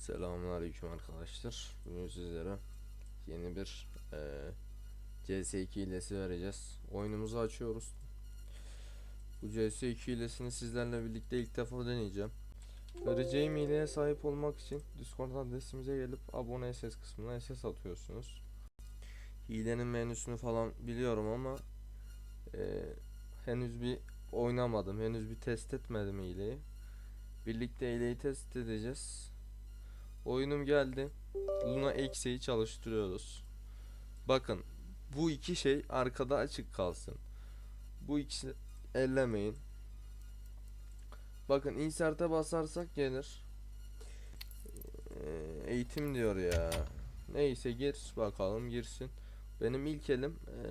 Selamünaleyküm arkadaşlar. Bugün sizlere yeni bir eee CS2 hilesi vereceğiz. Oyunumuzu açıyoruz. Bu CS2 hilesini sizlerle birlikte ilk defa deneyeceğim. Vereceğim hileye sahip olmak için Discord adresimize gelip abone SS kısmına SS atıyorsunuz. Hilenin menüsünü falan biliyorum ama eee, henüz bir oynamadım. Henüz bir test etmedim hileyi. Birlikte hileyi test edeceğiz. Oyunum geldi. Luna eksiği çalıştırıyoruz. Bakın bu iki şey arkada açık kalsın. Bu ikisi ellemeyin. Bakın insert'e basarsak gelir. Ee, eğitim diyor ya. Neyse gir bakalım girsin. Benim ilk elim ee,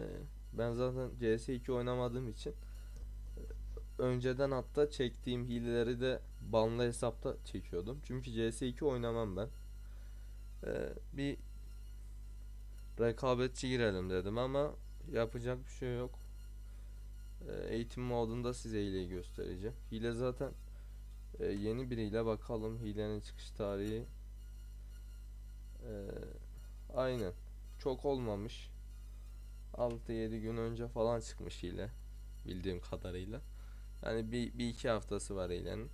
ben zaten CS2 oynamadığım için önceden hatta çektiğim hileleri de banlı hesapta çekiyordum. Çünkü CS2 oynamam ben. Ee, bir rekabetçi girelim dedim ama yapacak bir şey yok. Ee, eğitim modunda size hileyi göstereceğim. Hile zaten e, yeni biriyle bakalım hilenin çıkış tarihi. Ee, aynen. Çok olmamış. 6-7 gün önce falan çıkmış hile. Bildiğim kadarıyla. Yani bir, bir iki haftası var hilenin.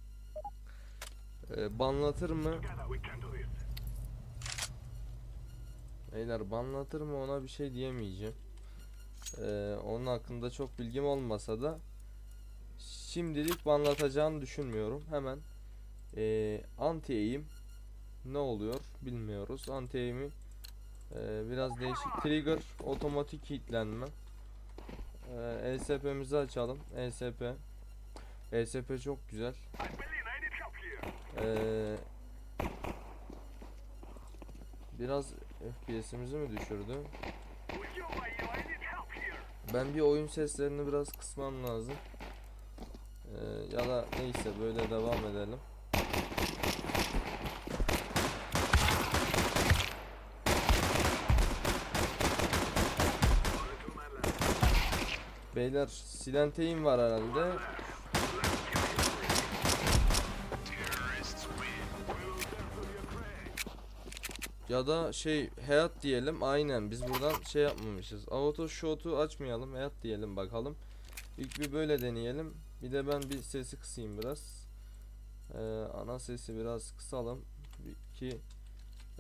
Ee, banlatır mı? Beyler banlatır mı ona bir şey diyemeyeceğim. Ee, onun hakkında çok bilgim olmasa da şimdilik banlatacağını düşünmüyorum. Hemen ee, anti eğim ne oluyor bilmiyoruz. Anti eğimi ee, biraz değişik. Trigger otomatik kilitlenme. Ee, ESP'mizi açalım. ESP. ESP çok güzel. Ee, biraz FPS'imizi mi düşürdü? Ben bir oyun seslerini biraz kısmam lazım. Ee, ya da neyse böyle devam edelim. Beyler silenteyim var herhalde. Ya da şey hayat diyelim aynen biz buradan şey yapmamışız. Auto shot'u açmayalım hayat diyelim bakalım. İlk bir böyle deneyelim. Bir de ben bir sesi kısayım biraz. Ee, ana sesi biraz kısalım. Ki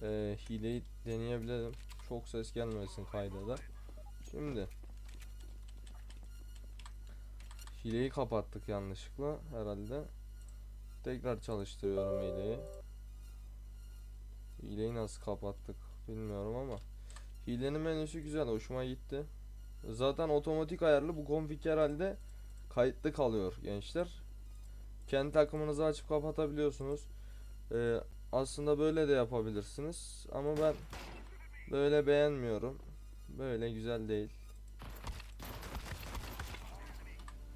e, hileyi deneyebilelim. Çok ses gelmesin kayda da. Şimdi hileyi kapattık yanlışlıkla herhalde. Tekrar çalıştırıyorum hileyi. Hileyi nasıl kapattık bilmiyorum ama hilenin menüsü güzel hoşuma gitti. Zaten otomatik ayarlı bu config herhalde kayıtlı kalıyor gençler. Kendi takımınızı açıp kapatabiliyorsunuz. Ee, aslında böyle de yapabilirsiniz ama ben böyle beğenmiyorum. Böyle güzel değil.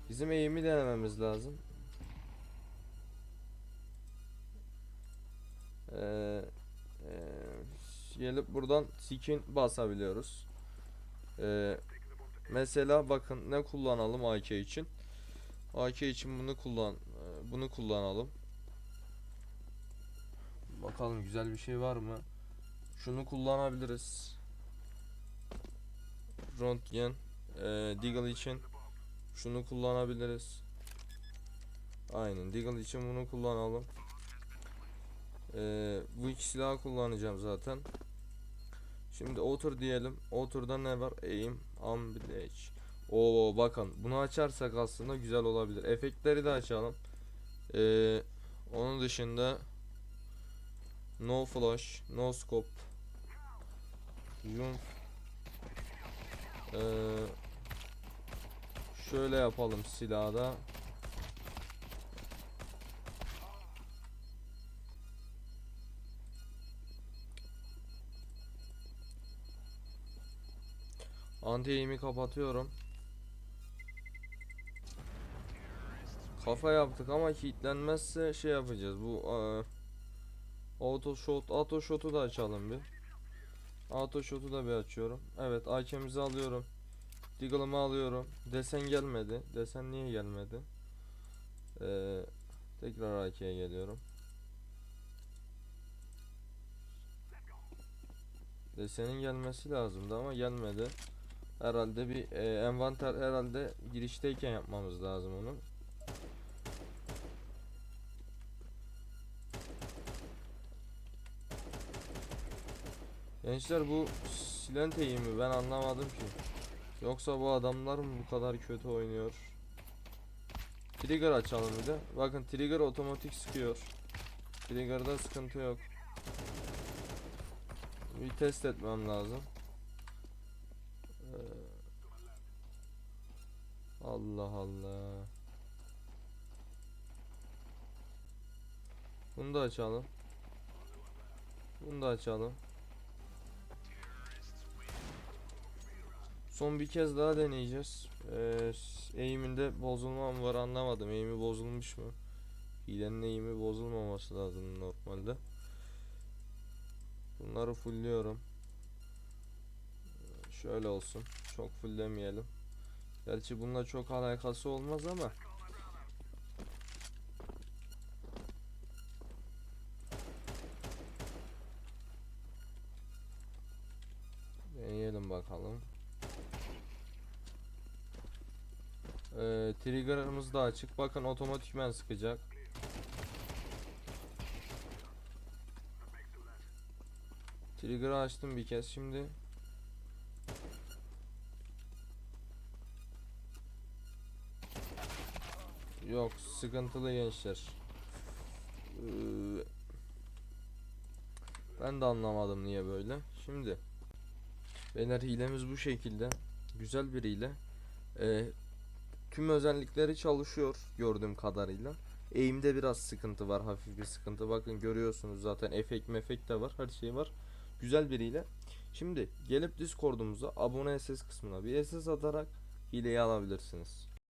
Bizim eğimi denememiz lazım. Ee, ee, gelip buradan skin basabiliyoruz. Ee, mesela bakın ne kullanalım AK için. AK için bunu kullan bunu kullanalım. Bakalım güzel bir şey var mı? Şunu kullanabiliriz. Röntgen e, Deagle için şunu kullanabiliriz. Aynen Deagle için bunu kullanalım. Ee, bu iki silahı kullanacağım zaten. Şimdi otur diyelim. Oturda ne var? Aim, ambulance. Oo bakın bunu açarsak aslında güzel olabilir. Efektleri de açalım. Ee, onun dışında no flash, no scope, zoom. Ee, şöyle yapalım silahı Anti aim'i kapatıyorum. Kafa yaptık ama kilitlenmezse şey yapacağız. Bu eee, auto shot, auto shot'u da açalım bir. Auto shot'u da bir açıyorum. Evet, AK'mizi alıyorum. Deagle'ımı alıyorum. Desen gelmedi. Desen niye gelmedi? Eee, tekrar AK'ye geliyorum. Desenin gelmesi lazımdı ama gelmedi. Herhalde bir e, envanter herhalde girişteyken yapmamız lazım onu. Gençler bu Silente'yi mi ben anlamadım ki. Yoksa bu adamlar mı bu kadar kötü oynuyor? Trigger açalım bir de. Bakın trigger otomatik sıkıyor. Trigger'da sıkıntı yok. Bir test etmem lazım. Allah Allah. Bunu da açalım. Bunu da açalım. Son bir kez daha deneyeceğiz. Ee, eğiminde bozulma mı var anlamadım. Eğimi bozulmuş mu? Hilenin eğimi bozulmaması lazım normalde. Bunları fullliyorum. Şöyle olsun. Çok fulllemeyelim. Gerçi bununla çok alakası olmaz ama. Deneyelim bakalım. Ee, trigger'ımız da açık. Bakın otomatikmen sıkacak. Trigger'ı açtım bir kez şimdi. Yok sıkıntılı gençler. Ee, ben de anlamadım niye böyle. Şimdi beyler hilemiz bu şekilde. Güzel bir hile. Ee, tüm özellikleri çalışıyor gördüğüm kadarıyla. Eğimde biraz sıkıntı var, hafif bir sıkıntı. Bakın görüyorsunuz zaten efekt mefekt de var, her şey var. Güzel biriyle. Şimdi gelip Discord'umuza abone SS kısmına bir SS atarak hileyi alabilirsiniz.